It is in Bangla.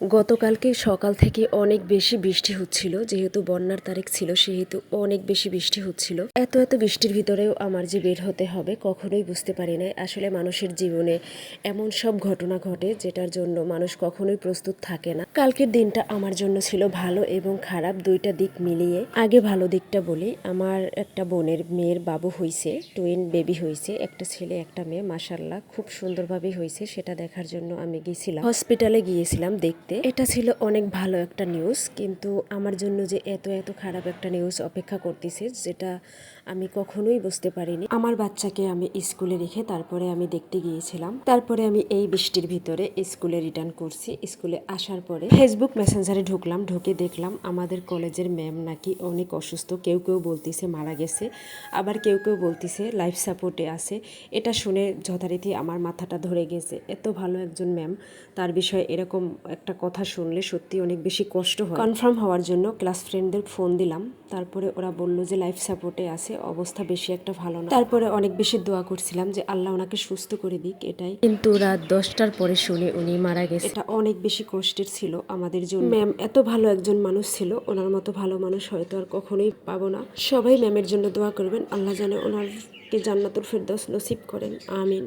গতকালকে সকাল থেকে অনেক বেশি বৃষ্টি হচ্ছিল, যেহেতু বন্যার তারিখ ছিল, সেহেতু অনেক বেশি বৃষ্টি হচ্ছিল। এত এত বৃষ্টির ভিতরেও আমার যে বের হতে হবে, কখনোই বুঝতে পারি নাই। আসলে মানুষের জীবনে এমন সব ঘটনা ঘটে, যেটার জন্য মানুষ কখনোই প্রস্তুত থাকে না। কালকের দিনটা আমার জন্য ছিল ভালো এবং খারাপ, দুইটা দিক মিলিয়ে। আগে ভালো দিকটা বলি, আমার একটা বোনের মেয়ের বাবু হয়েছে টুইন বেবি হয়েছে একটা ছেলে, একটা মেয়ে মাসাল্লাহ খুব সুন্দরভাবে হয়েছে সেটা দেখার জন্য আমি গেছিলাম। হসপিটালে গিয়েছিলাম দেখতে। এটা ছিল অনেক ভালো একটা নিউজ কিন্তু আমার জন্য যে এত এত খারাপ একটা নিউজ অপেক্ষা করতেছে যেটা আমি কখনোই বুঝতে পারিনি। আমার বাচ্চাকে আমি স্কুলে রেখে তারপরে আমি দেখতে গিয়েছিলাম। তারপরে আমি এই বৃষ্টির ভিতরে স্কুলে রিটার্ন করছি। স্কুলে আসার পরে ফেসবুক মেসেঞ্জারে ঢুকলাম, ঢুকে দেখলাম আমাদের কলেজের ম্যাম নাকি অনেক অসুস্থ। কেউ কেউ বলতিছে মারা গেছে, আবার কেউ কেউ বলতিছে লাইফ সাপোর্টে আছে। এটা শুনে যথারীতি আমার মাথাটা ধরে গেছে। এত ভালো একজন ম্যাম তার বিষয়ে এরকম একটা কথা শুনলে সত্যি অনেক বেশি কষ্ট হয়। কনফার্ম হওয়ার জন্য ক্লাস ফ্রেন্ডদের ফোন দিলাম। তারপরে ওরা বলল যে লাইফ সাপোর্টে আছে অবস্থা বেশি একটা ভালো না। তারপরে অনেক বেশি দোয়া করছিলাম যে আল্লাহ ওনাকে সুস্থ করে দিক এটাই। কিন্তু রাত দশটার পরে শুনে উনি মারা গেছে। এটা অনেক বেশি কষ্টের ছিল আমাদের জন্য। ম্যাম এত ভালো একজন মানুষ ছিল ওনার মতো ভালো মানুষ হয়তো আর কখনোই পাবো না। সবাই ম্যামের জন্য দোয়া করবেন। আল্লাহ জানে ওনারকে জান্নাতুল ফেরদৌস নসিব করেন আমিন।